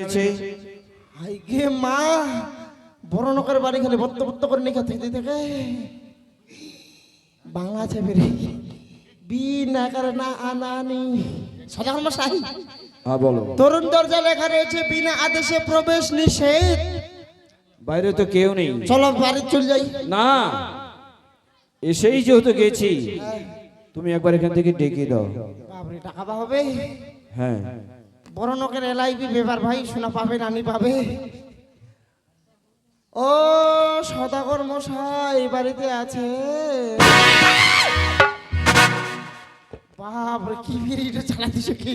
হয়েছে মা বড় নকরের বাড়ি খালি বত্ত বত্ত করে নিখা থেকে থেকে। বাংলা চেপেরে বি না করে না আনানি সদাগর মশাই হ্যাঁ বলো। তরুণ দরজা লেখা রয়েছে বিনা আদেশে প্রবেশ নিষেধ। বাইরে তো কেউ নেই। চলো বাড়ি চলে যাই। না এসেই যেহেতু গেছি। তুমি একবার এখান থেকে ডেকে দাও। টাকা হবে। হ্যাঁ। বড় নকের এলআইবি বেবার ভাই শোনা পাবে রানী পাবে। ও সদাগর মশাই বাড়িতে আছে। বাপরে কি বিড়িটা চালা দিছো কি?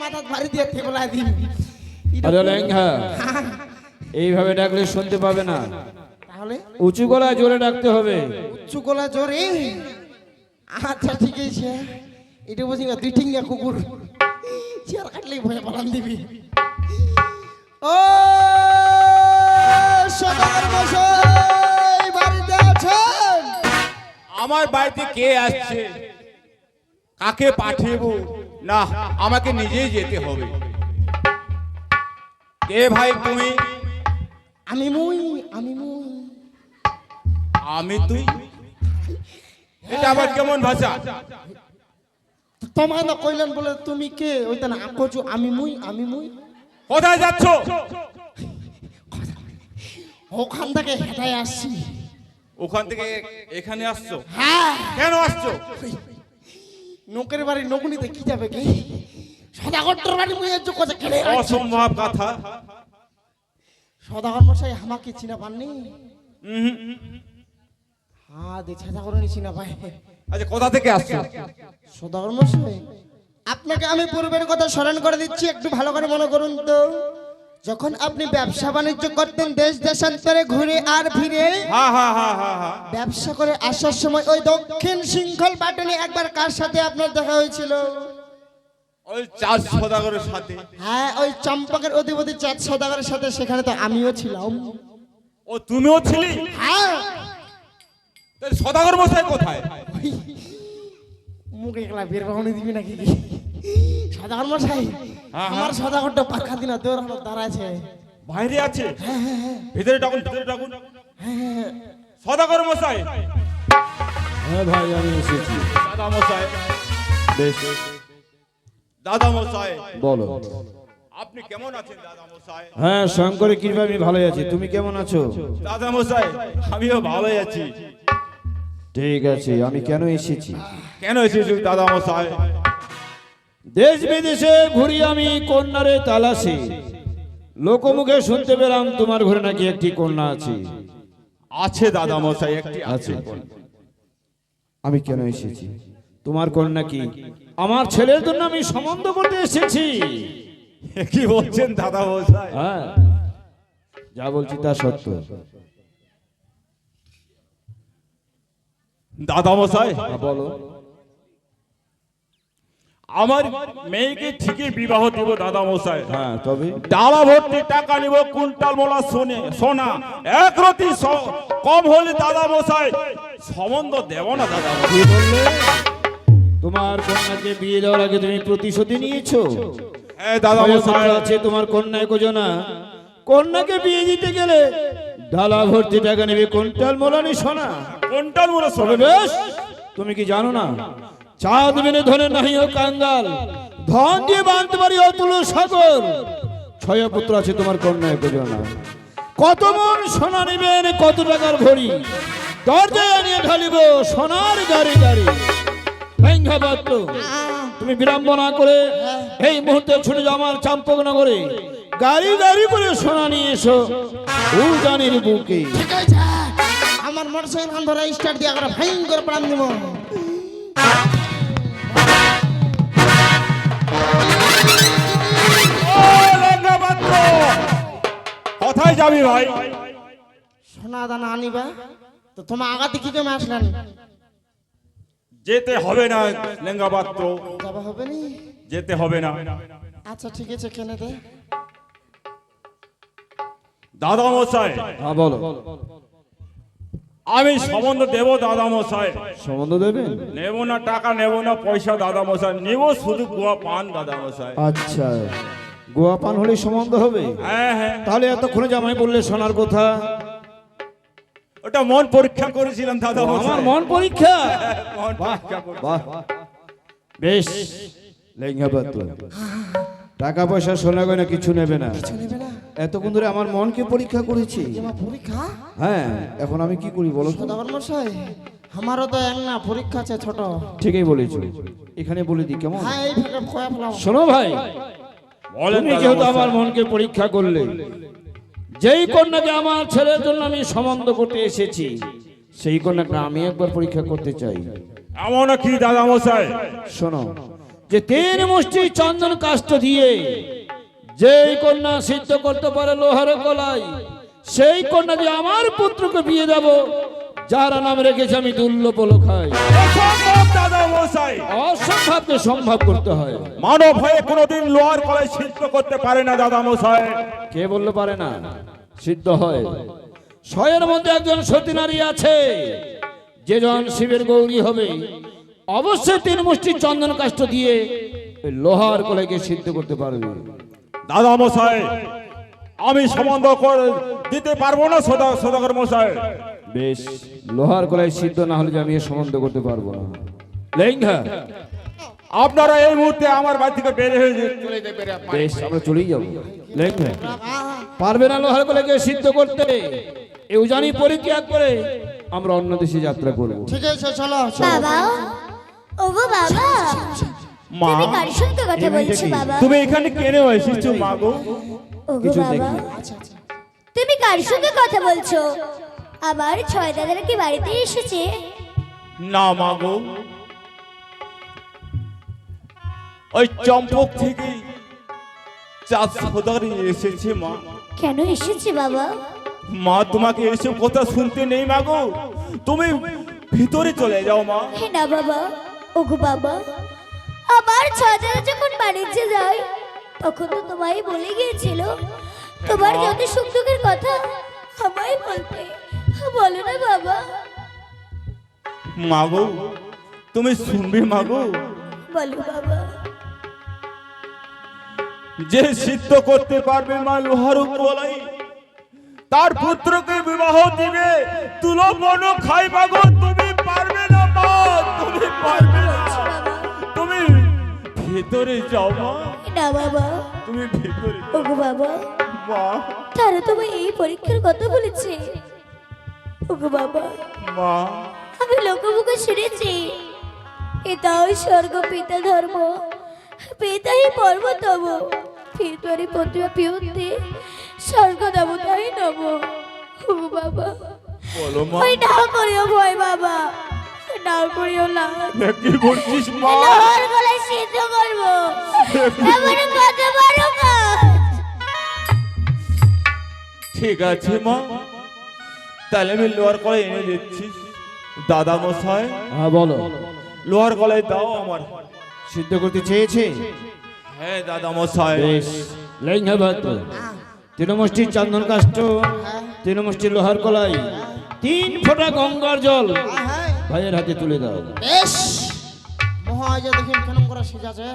মাথাত বাড়ি দিয়ে থেবলা দিন আরে লেঙ্গা এইভাবে ডাকলে শুনতে পাবে না। তাহলে? উঁচু গলায় জোরে ডাকতে হবে। উঁচু গলা জোরে? আচ্ছা ঠিক আছে। এটা বলছি না, দুই ঠিঙ্গা কুকুর। চেয়ার কাটলেই ভয়ে পালান দিবি। ও সদর মশাই বাড়িতে আছেন? আমার বাড়িতে কে আসছে? কাকে পাঠিয়েব? না আমাকে নিজেই যেতে হবে। কে ভাই তুমি? আমি মুই আমি মুই। আমি তুই? এটা আবার কেমন ভাষা? তোমায় না কইলেন বলে তুমি কে? ওইটা না আকচু আমি মুই আমি মুই কোথায় যাচ্ছ? ওখান থেকে হেঁটাই আসছি। ওখান থেকে এখানে আসছো? হ্যাঁ। কেন আসছো? নোকের বাড়ি নকুনিতে কি যাবে কি? সদাগর বাড়ি মুই এর যোগ কেড়ে অসম্ভব কথা। সদাগর মশাই আমাকে চিনা পাননি? উহুম। হ্যাঁ আচ্ছা কোথা থেকে আসছো? সদাগর মশাই আপনাকে আমি পূর্বের কথা স্মরণ করে দিচ্ছি একটু ভালো করে মনে করুন তো। যখন আপনি ব্যবসা বাণিজ্য করতেন দেশ দেশান্তরে ঘুরে আর ফিরে ব্যবসা করে আসার সময় ওই দক্ষিণ শৃঙ্খল বাটনে একবার কার সাথে আপনার দেখা হয়েছিল? ওই সদাগরের সাথে। হ্যাঁ ওই চম্পকের অধিপতি চাঁদ সদাগরের সাথে সেখানে তো আমিও ছিলাম। ও তুমিও ছিলি? হ্যাঁ। সদাগর মশাই কোথায়? মুখে একলা বের বাহনি দিবি নাকি? সদাগর মশাই হ্যাঁ, আমার সদাগরটা পাখা দিনা তোর হলো দাঁড়াছে বাইরে আছে? ভিতরে ডাকুন ভিতরে ডাকুন সদাগর মশাই। হ্যাঁ ভাই আমি এসেছি। দাদা মশাই। বেশ। দাদা মশাই। বলো। আপনি কেমন আছেন দাদা মশাই? হ্যাঁ শঙ্করের কৃপা আমি ভালোই আছি। তুমি কেমন আছো? দাদা মশাই আমিও ভালোই আছি। ঠিক আছে আমি কেন এসেছি কেন এসেছি? দাদা মশাই দেশ বিদেশে ঘুরি আমি কন্যারে তালাশি। লোকমুখে শুনতে পেলাম তোমার ঘরে নাকি একটি কন্যা আছে। আছে দাদা মশাই একটি আছে। আমি কেন এসেছি? তোমার কন্যা কি? আমার ছেলের জন্য আমি সম্বন্ধ করতে এসেছি। কি বলছেন দাদা মশাই হ্যাঁ যা বলছি তা সত্য। দাদা মশাই। হ্যাঁ, বলো। আমার মেয়েকে ঠিকই বিবাহ দিব দাদা মশাই। হ্যাঁ তবে? ডালা ভর্তি টাকা নিব কুইন্টাল মোলা সোনে সোনা। এক রতি কম হলে দাদা মশাই সম্বন্ধ দেব না দাদা কি বললে? তোমার কন্যাকে বিয়ে দেওয়ার আগে তুমি প্রতিশোধী নিয়েছো? হ্যাঁ দাদা মশাই। আছে তোমার কন্যায় কোজনা কন্যাকে বিয়ে দিতে গেলে ডালা ভর্তি টাকা নেবে কুইন্টাল মোলানি সোনা। কুইন্টাল মোলা সোনা। বেশ তুমি কি জানো না? চাঁদ মেনে ধরে নাহি ও কাঙ্গাল। ধন দিয়ে বাঁধতে পারি অতুল সাগর। ছয় পুত্র আছে তোমার কন্যায় কোজনা কত মন সোনা নেবেন কত টাকার ভরি। দরজায় নিয়ে ঢালিব সোনার গাড়ি গাড়ি। ভেঙ্গা পাত্র তুমি বিড়ম্বনা করে এই মুহূর্তে ছুটে যাও আমার চাম্পকনগরে গাড়ি গাড়ি করে সোনা নিয়ে এসো। উজানির বুকে। ঠিক আছে। আমার মোটরসাইকেল খান ধরে স্টার্ট দিয়ে করে ফাইন করে প্রাণ দিব! কোথায় যাবি ভাই? সোনা দানা আনিবা। তো তোমার আগাতে কি কেমন আসলেন যেতে হবে না লেঙ্গা পাত্র যাবা হবে নি? যেতে হবে না। আচ্ছা ঠিক আছে কেনে দে। দাদা মশাই হ্যাঁ বলো। আমি সম্বন্ধ দেব দাদা মশাই সম্বন্ধ দেবেন নেব না টাকা নেব না পয়সা দাদা মশাই নেব শুধু গোয়া পান দাদা মশাই আচ্ছা। গোয়া পান হলে সম্বন্ধ হবে? হ্যাঁ হ্যাঁ। তাহলে এতক্ষণে জামাই বললে শোনার কথা। ওটা মন পরীক্ষা করেছিলাম দাদা আমার মশাই মন পরীক্ষা বাহ বেশ লেঙ্গা টাকা পয়সা সোনা গয়না কিছু নেবে না। নেবে না। এতক্ষণ ধরে আমার মনকে পরীক্ষা করেছি। পরীক্ষা? হ্যাঁ এখন আমি কি করি বলো? সদাগর মশাই আমারও তো এক না পরীক্ষা আছে ছোট। ঠিকই বলেছ। এখানে বলে দিই কেমন? হ্যাঁ এই ফাঁকে শোনো ভাই বলেন তুমি যেহেতু আমার মনকে পরীক্ষা করলে যেই কন্যাকে আমার ছেলের জন্য আমি সম্বন্ধ করতে এসেছি সেই কন্যাকে আমি একবার পরীক্ষা করতে চাই। এমন কি দাদা মশাই শোনো যে তিন মুষ্টি চন্দন কাষ্ট দিয়ে যেই কন্যা সিদ্ধ করতে পারে লোহার কলাই সেই কন্যা দিয়ে আমার পুত্রকে বিয়ে দেব যার নাম রেখেছে আমি দুর্লভ খাই দাদা মশাই অসম্ভবকে সম্ভব করতে হয়। মানব হয়ে কোনোদিন লোহার কলাই সিদ্ধ করতে পারে না দাদা মশাই। কে বলতে পারে না? সিদ্ধ হয়। ছয়ের মধ্যে একজন সতী নারী আছে যেজন শিবের গৌরী হবে। অবশ্যই তিন মুষ্টি চন্দন কাষ্ট দিয়ে লোহার কলাইকে সিদ্ধ করতে পারবে। দাদা মশাই আমি সম্বন্ধ করে দিতে পারব না সদা সদাগর মশাই। বেশ লোহার কলাই সিদ্ধ না হলে আমি সম্বন্ধ করতে পারব না। লেঙ্গা আপনারা এই মুহূর্তে আমার বাড়ি থেকে বের হয়ে বেশ আমরা চলেই যাব। লেঙ্গা পারবে না লোহার কলাইকে সিদ্ধ করতে। এও জানি পরিত্যাগ করে আমরা অন্য দেশে যাত্রা করব। ঠিক আছে চলো। বাবা ওগো বাবা। মা তুমি কার সঙ্গে কথা বলছো বাবা? তুমি এখানে কেন এসেছ মা গো? কিছু দেখি। তুমি কার সঙ্গে কথা বলছো? আবার ছয় দাদারা কি বাড়িতে এসেছে? না মা গো। ওই চম্পক থেকে চাঁদ সদারি এসেছে মা। কেন এসেছে বাবা? মা তোমাকে এসব কথা শুনতে নেই মা গো। তুমি ভিতরে চলে যাও মা। না বাবা। ওগো বাবা আমার ছয় যখন বাণিজ্যে যায় তখন তো তোমায় বলে গিয়েছিল তোমার যত সুখ দুঃখের কথা আমায় বলতে। বলো না বাবা। মা গো তুমি শুনবে মা গো। বলো বাবা। যে সিদ্ধ করতে পারবে মা লোহার বলাই তার পুত্রকে বিবাহ দিবে তুলো মন খাই মাগো তুমি পারবে না মা তুমি পারবে তুমি ভেতরে যাও মা। না বাবা। তুমি ভেতরে ওগো বাবা। মা। তারা তোমায় এই পরীক্ষার কথা বলেছে। ওগো বাবা। মা। আমি লোকমুখে শুনেছি। পিতাও স্বর্গ পিতা ধর্ম। পিতাই পর্বতম। পিতরি প্রতিভা পিয়ন্তে স্বর্গ দেবতাই নব ওগো বাবা। বলো মা। ওই না করিও ভয় বাবা। না করিও না। কি করছিস মা। লোহার গলায় সিদ্ধ করব। এমন কত বড় ঠিক আছে মা। তাহলে আমি লোহার কলাই এনে দিচ্ছি। দাদা মশাই। হ্যাঁ বলো। লোহার কলাই দাও আমার। সিদ্ধ করতে চেয়েছে? হ্যাঁ দাদা মশাই। বেশ। লেঙ্গা ভাত তৃণমুষ্টি চন্দন কাষ্ট তৃণমুষ্টি লোহার কলাই। তিন ফোঁটা গঙ্গার জল। হ্যাঁ ভাইয়ের হাতে তুলে দাও। বেশ। মহাজ দেখেন কেমন করে সেজাছে।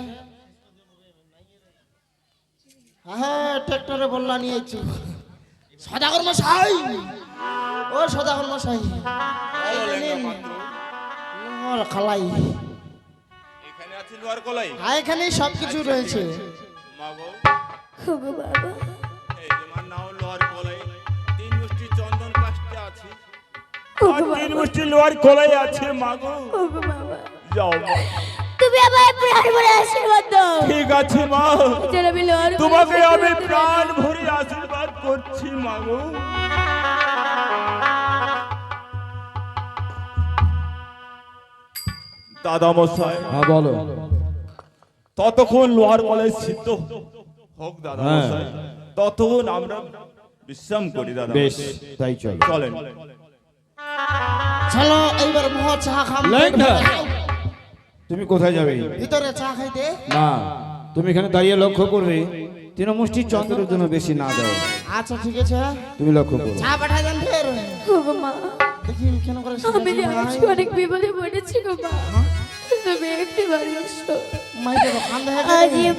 হ্যাঁ ট্রেক্টরে বললা নিয়েছি। সদাগর মশাই। ও সদাগর মশাই। খালাই। এখানে আছে লোহার কলাই? হ্যাঁ এখানে সব কিছু রয়েছে। মা বাবা। তিন মুষ্টি লোহার কলাই আছে মা গো। ওগো বাবা। যাও তুমি আমায় প্রাণ ভরে আশীর্বাদ দাও ঠিক আছে মা। তোমাকে আমি প্রাণ ভরে আশীর্বাদ করছি মা গো। দাদা মশাই হ্যাঁ বলো। ততক্ষণ লোহার কলাই সিদ্ধ হোক। দাদা হ্যাঁ। মশাই ততক্ষণ আমরা বিশ্রাম করি দাদা বেশ তাই চল। চলেন। চলো এইবার মহা চা খাম। তুমি কোথায় যাবে? ভিতরে চা খাইতে। না তুমি এখানে দাঁড়িয়ে লক্ষ্য করবে। তৃণমুষ্টি চন্দ্রের জন্য বেশি না দেয় আচ্ছা ঠিক আছে। তুমি লক্ষ্য করো। চা পাঠাই দেন ফের। মা। দেখি কেন করে আমি আজ অনেক বিপদে পড়েছি গো মা। তুমি একটু বাড়ি এসো মাই দেখো কান্দা হয়ে আজ গেছে।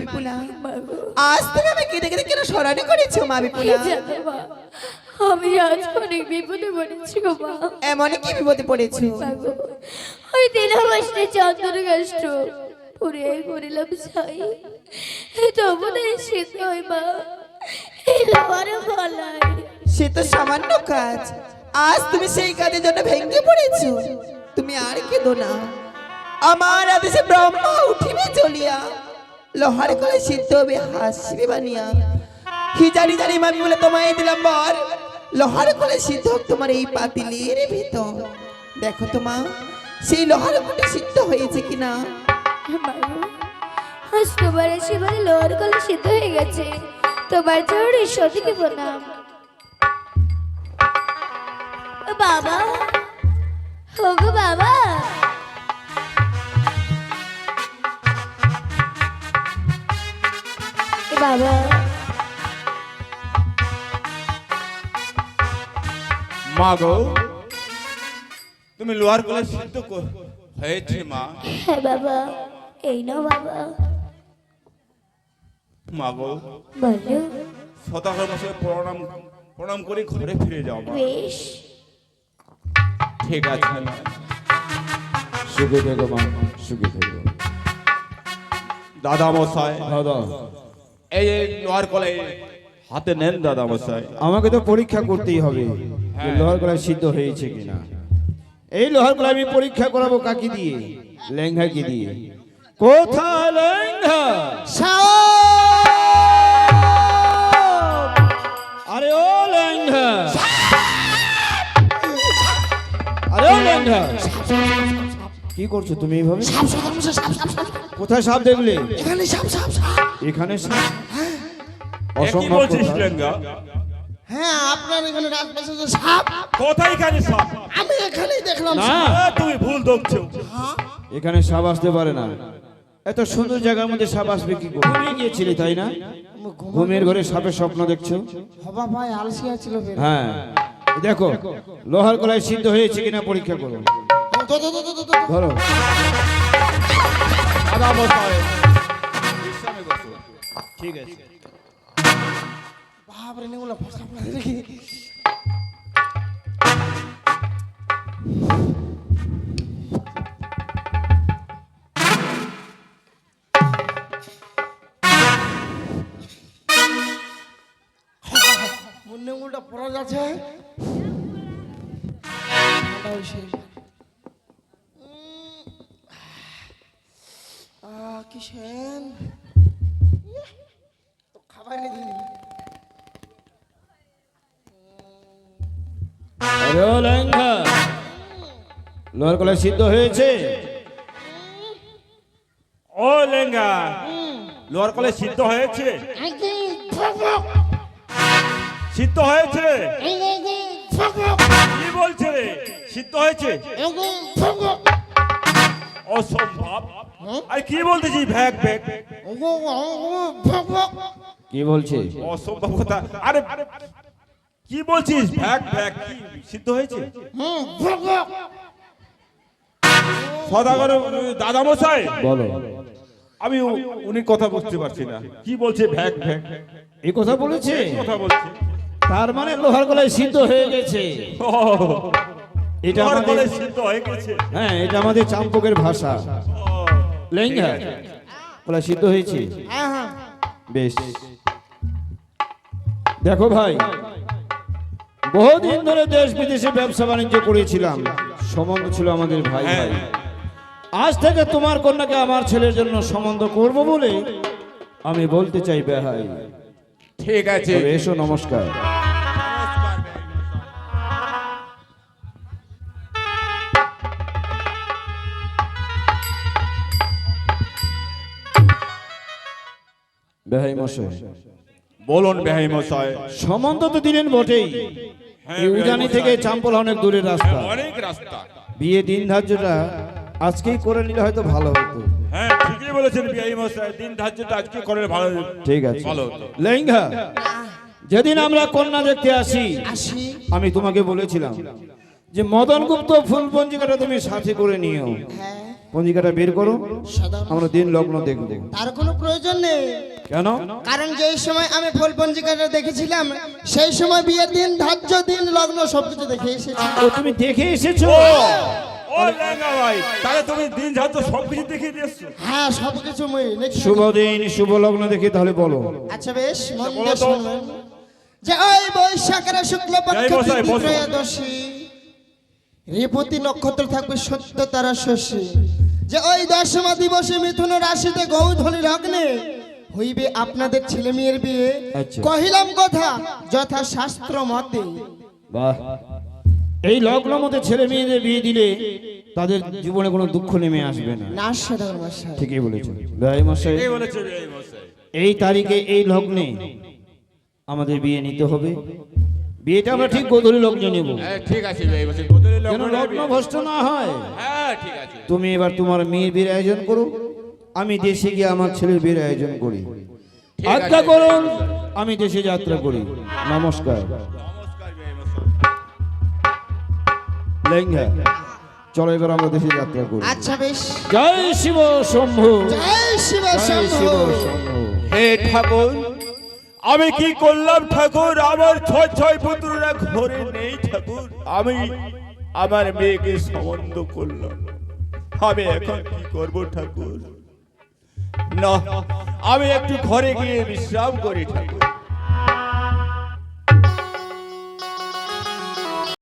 বিপুলা আজ তুমি আমি কেঁদে কেঁদে কেন স্মরণে করেছ মা বিপুলা আমি আজ অনেক বিপদে পড়েছি গো মা। এমন কি বিপদে পড়েছো? ওই দিন আমাসনে চন্দন গাছট পুরে করিলাম ছাই। তবু না শীত হয় মা। সে তো সামান্য কাজ। আজ তুমি সেই কাজের জন্য ভেঙে পড়েছো। তুমি আর কেঁদো না। আমার আদেশে ব্রহ্মা উঠিবে চলিয়া। লোহার কলে সিদ্ধ হবে হাসিবে বানিয়া। কি জানি জানি মামি বলে তোমায় দিলাম বর। লোহার কলে সিদ্ধ তোমার এই পাতিলের ভেতর। দেখো তোমা সেই লোহার কলে সিদ্ধ হয়েছে কিনা? আজ তোমার সেবারে লোহার কলে সিদ্ধ হয়ে গেছে। তোমার চরণে সতীকে প্রণাম। ও বাবা হোগো বাবা। বাবা। মা গো তুমি লোহার কলে সিদ্ধ কর- হয়েছে মা। হ্যাঁ বাবা এই নাও বাবা। মা গো বলো। সদাগর মশাই প্রণাম প্রণাম করে ঘরে ফিরে যাও মা। বেশ। ঠিক আছে মা। সুখে থেকো মা সুখে থেকো। দাদা মশাই। দাদা। এই লোহার কলে হাতে নেন দাদা মশাই আমাকে তো পরীক্ষা করতেই হবে যে লোহার কলাই সিদ্ধ হয়েছে কিনা এই লোহার কলাই আমি পরীক্ষা করাবো কাকি দিয়ে লেঙ্গা কি দিয়ে কোথায় লেঙ্গা আরে ও লেঙ্গা আরে ও লেঙ্গা কি করছ তুমি এইভাবে কোথায় সাপ দেখলে? এখানে সাপ এ কি অসম্ভব বলছিস। লেঙ্গা? হ্যাঁ আপনার এখানে যে সাপ। কোথায় এখানে সাপ? আমি এখানেই দেখলাম না। সাপ। তুমি ভুল দেখছ এখানে সাপ আসতে পারে না। এত সুন্দর জায়গার মধ্যে সাপ আসবে কি? করে ঘুমিয়ে গিয়েছিলি তাই না? ঘুমের ঘরে সাপের স্বপ্ন দেখছ? হবা ভাই আলসিয়া ছিল হ্যাঁ। দেখো লোহার কলায় সিদ্ধ হয়েছে কিনা পরীক্ষা করো। তো, তো, তো। ধরো দাদা মশাই ঠিক আছে। বাপরে নেগুলো ফসকা ফসকা দেখি মুন্নে উল্টা পড়া যাচ্ছে ইয়ে, দিন লোহার সিদ্ধ হয়েছে। ও লেঙ্গা লোহার কলে সিদ্ধ হয়েছে। সিদ্ধ হয়েছে? কি বলছে রে? সিদ্ধ হয়েছে? অসম্ভব। আরে কি বলতেছিস? ভ্যাক ভ্যাক কি বলছে? অসম্ভব কথা। আরে কি বলছিস? ভ্যাক ভ্যাক কি সিদ্ধ হয়েছে? সদাগর দাদা মশাই বলো। আমি উনি কথা বুঝতে পারছি না। কি বলছে? ভ্যাক ভ্যাক এই কথা বলেছে? কথা বলছে? তার মানে লোহার গলায় সিদ্ধ হয়ে গেছে। ও, এটা আমাদের সিদ্ধ হয়ে গেছে। হ্যাঁ এটা আমাদের চাম্পকের ভাষা। ও, লেঙ্গা কলা সিদ্ধ হয়েছে। হ্যাঁ হ্যাঁ। বেশ। দেখো ভাই বহুদিন ধরে দেশ বিদেশে ব্যবসা বাণিজ্য করেছিলাম। সম্বন্ধ ছিল আমাদের ভাই ভাই। আজ থেকে তোমার কন্যাকে আমার ছেলের জন্য সম্বন্ধ করব বলে আমি বলতে চাই বেহাই। ঠিক আছে। এসো নমস্কার। বেহাই মশাই। বলুন বেহাই মশাই। সম্বন্ধ তো দিলেন বটেই। হ্যাঁ, উজানি থেকে চাম্পল অনেক দূরের রাস্তা। অনেক রাস্তা। বিয়ে দিন ধার্যটা আজকেই করে নিলে হয়তো ভালো হতো। হ্যাঁ ঠিকই বলেছেন বিহাই মশাই। দিন ধার্যটা আজকে করে ভালো ঠিক আছে। ভালো। লেঙ্গা যেদিন আমরা কন্যা দেখতে আসি আসি। আমি তোমাকে বলেছিলাম যে মদন গুপ্ত ফুল পঞ্জিকাটা তুমি সাথে করে নিও। হ্যাঁ। পঞ্জিকাটা বের করো। আমরা দিন লগ্ন দেখব। তার কোনো প্রয়োজন নেই। কেন? কারণ যেই সময় আমি ফুল পঞ্জিকাটা দেখেছিলাম সেই সময় বিয়ের দিন ধার্য দিন লগ্ন সবকিছু দেখে এসেছি। তুমি দেখে এসেছ? ও! লেঙ্গা ভাই তাহলে তুমি দিন ধার্য সব কিছু দেখিয়ে দিয়েছ হ্যাঁ সবকিছু মই শুভ দিন শুভ লগ্ন দেখে তাহলে বলো। আচ্ছা বেশ মন দিয়ে শুনবেন যে ওই বৈশাখের বসাই, বসো। ত্রয়োদশী রেবতী নক্ষত্র থাকবে সত্য তারা শশী। যে ওই দশমা দিবসে মিথুন রাশিতে গৌধনী লগ্নে হইবে আপনাদের ছেলে মেয়ের বিয়ে? আচ্ছা। কহিলাম কথা যথা শাস্ত্র মতে। বাহ। এই লগ্ন মতে ছেলে মেয়েদের বিয়ে দিলে তাদের জীবনে কোনো দুঃখ নেমে আসবে না। না ঠিকই বলেছ ভাই মশাই। এই বলেছে বিহাই মশাই। এই তারিখে এই লগ্নে আমাদের বিয়ে নিতে হবে। বিয়েটা আমরা ঠিক গোধূলি লগ্নে নেব। হ্যাঁ ঠিক আছে লগ্ন ভ্রষ্ট না হয়। হ্যাঁ ঠিক আছে। তুমি এবার তোমার মেয়ের বিয়ের আয়োজন করো। আমি দেশে গিয়ে আমার ছেলের বিয়ের আয়োজন করি। আজ্ঞা করুন আমি দেশে যাত্রা করি। নমস্কার। নমস্কার লেঙ্গা চলো এবার আমরা দেশে যাত্রা করি। আচ্ছা বেশ। জয় শিব শম্ভু। জয় শিব শম্ভু। হে ঠাকুর আমি কি করলাম ঠাকুর? আমার ছয় ছয় পুত্ররা ঘরে নেই ঠাকুর। আমি আমার মেয়েকে সম্বন্ধ করলাম। আমি এখন কি করব ঠাকুর? না আমি একটু ঘরে গিয়ে বিশ্রাম করি ঠাকুর